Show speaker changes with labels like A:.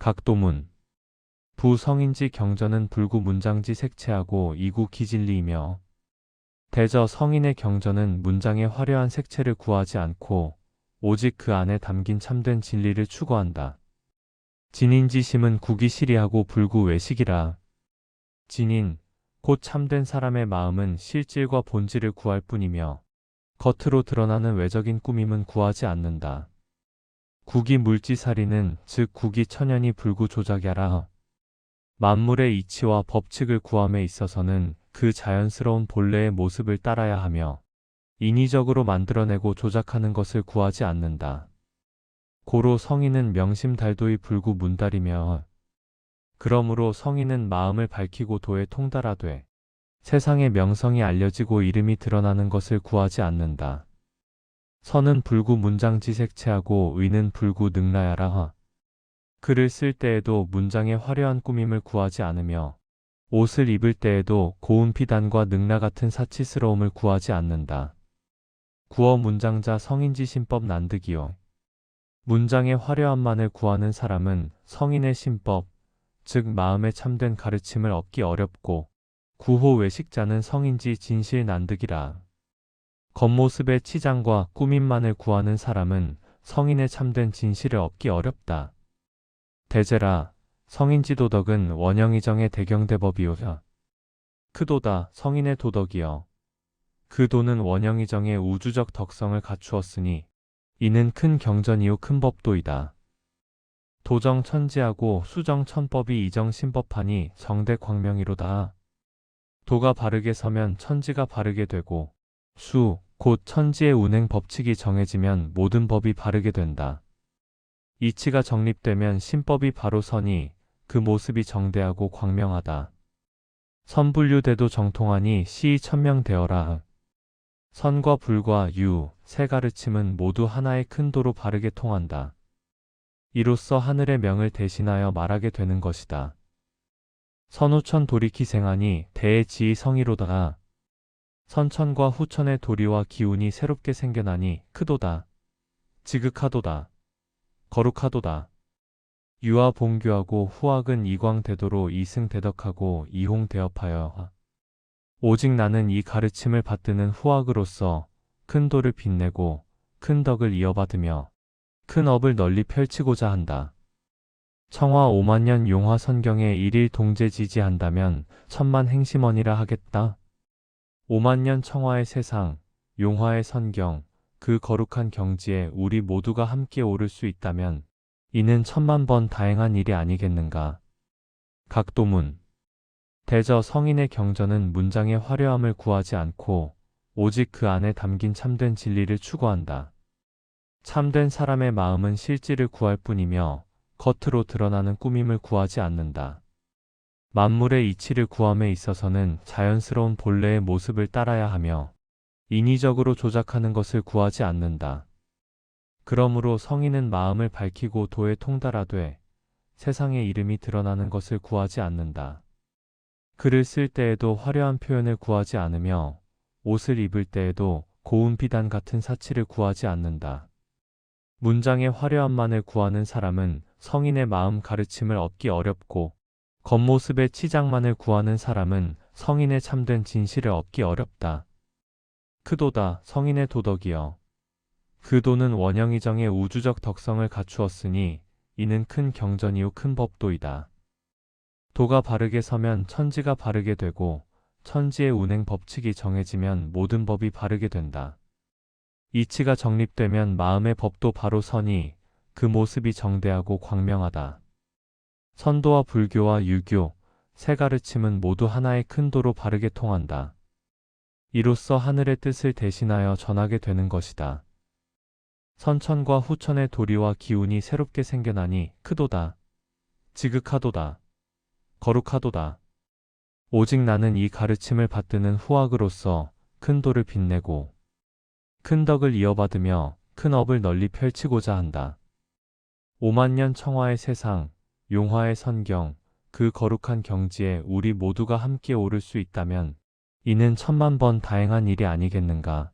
A: 각도문 부성인지 경전은 불구 문장지 색채하고 이구 기진리이며 대저 성인의 경전은 문장의 화려한 색채를 구하지 않고 오직 그 안에 담긴 참된 진리를 추구한다. 진인지심은 국이시리하고 불구 외식이라. 진인, 곧 참된 사람의 마음은 실질과 본질을 구할 뿐이며 겉으로 드러나는 외적인 꾸밈은 구하지 않는다. 국이 물지살이는 즉 국이 천연이 불구 조작야라. 만물의 이치와 법칙을 구함에 있어서는 그 자연스러운 본래의 모습을 따라야 하며 인위적으로 만들어내고 조작하는 것을 구하지 않는다. 고로 성인은 명심달도의 불구 문달이며 그러므로 성인은 마음을 밝히고 도에 통달하되 세상의 명성이 알려지고 이름이 드러나는 것을 구하지 않는다. 선은 불구 문장지색체하고 의는 불구 능라야라. 글을 쓸 때에도 문장의 화려한 꾸밈을 구하지 않으며 옷을 입을 때에도 고운 피단과 능라 같은 사치스러움을 구하지 않는다. 구어 문장자 성인지 신법 난득이요. 문장의 화려함만을 구하는 사람은 성인의 신법, 즉 마음의 참된 가르침을 얻기 어렵고 구호 외식자는 성인지 진실 난득이라. 겉모습의 치장과 꾸밈만을 구하는 사람은 성인의 참된 진실을 얻기 어렵다. 대제라 성인지 도덕은 원형이정의 대경대법이오라. 크도다 성인의 도덕이여. 그 도는 원형이정의 우주적 덕성을 갖추었으니 이는 큰 경전이요 큰 법도이다. 도정 천지하고 수정 천법이 이정 신법하니 정대 광명이로다. 도가 바르게 서면 천지가 바르게 되고 수, 곧 천지의 운행 법칙이 정해지면 모든 법이 바르게 된다. 이치가 정립되면 신법이 바로 서니 그 모습이 정대하고 광명하다. 선분류대도 정통하니 시이 천명되어라. 선과 불과 유, 세 가르침은 모두 하나의 큰 도로 바르게 통한다. 이로써 하늘의 명을 대신하여 말하게 되는 것이다. 선후천 돌이키생하니 대의 지의 성이로다가 선천과 후천의 도리와 기운이 새롭게 생겨나니 크도다. 지극하도다. 거룩하도다. 유아 봉규하고 후학은 이광대도로 이승대덕하고 이홍대업하여 오직 나는 이 가르침을 받드는 후학으로서 큰 도를 빛내고 큰 덕을 이어받으며 큰 업을 널리 펼치고자 한다. 청화 5만년 용화 선경에 일일 동제 지지한다면 천만 행심원이라 하겠다. 5만 년 청화의 세상, 용화의 선경, 그 거룩한 경지에 우리 모두가 함께 오를 수 있다면 이는 천만 번 다행한 일이 아니겠는가. 각도문 대저 성인의 경전은 문장의 화려함을 구하지 않고 오직 그 안에 담긴 참된 진리를 추구한다. 참된 사람의 마음은 실질을 구할 뿐이며 겉으로 드러나는 꾸밈을 구하지 않는다. 만물의 이치를 구함에 있어서는 자연스러운 본래의 모습을 따라야 하며 인위적으로 조작하는 것을 구하지 않는다. 그러므로 성인은 마음을 밝히고 도에 통달하되 세상의 이름이 드러나는 것을 구하지 않는다. 글을 쓸 때에도 화려한 표현을 구하지 않으며 옷을 입을 때에도 고운 비단 같은 사치를 구하지 않는다. 문장의 화려함만을 구하는 사람은 성인의 마음 가르침을 얻기 어렵고 겉모습의 치장만을 구하는 사람은 성인의 참된 진실을 얻기 어렵다. 크도다 성인의 도덕이여. 그 도는 원형이정의 우주적 덕성을 갖추었으니 이는 큰 경전이요 큰 법도이다. 도가 바르게 서면 천지가 바르게 되고 천지의 운행 법칙이 정해지면 모든 법이 바르게 된다. 이치가 정립되면 마음의 법도 바로 서니 그 모습이 정대하고 광명하다. 선도와 불교와 유교, 세 가르침은 모두 하나의 큰 도로 바르게 통한다. 이로써 하늘의 뜻을 대신하여 전하게 되는 것이다. 선천과 후천의 도리와 기운이 새롭게 생겨나니 크도다. 지극하도다. 거룩하도다. 오직 나는 이 가르침을 받드는 후학으로서 큰 도를 빛내고 큰 덕을 이어받으며 큰 업을 널리 펼치고자 한다. 5만년 청화의 세상, 용화의 선경, 그 거룩한 경지에 우리 모두가 함께 오를 수 있다면 이는 천만 번 다행한 일이 아니겠는가.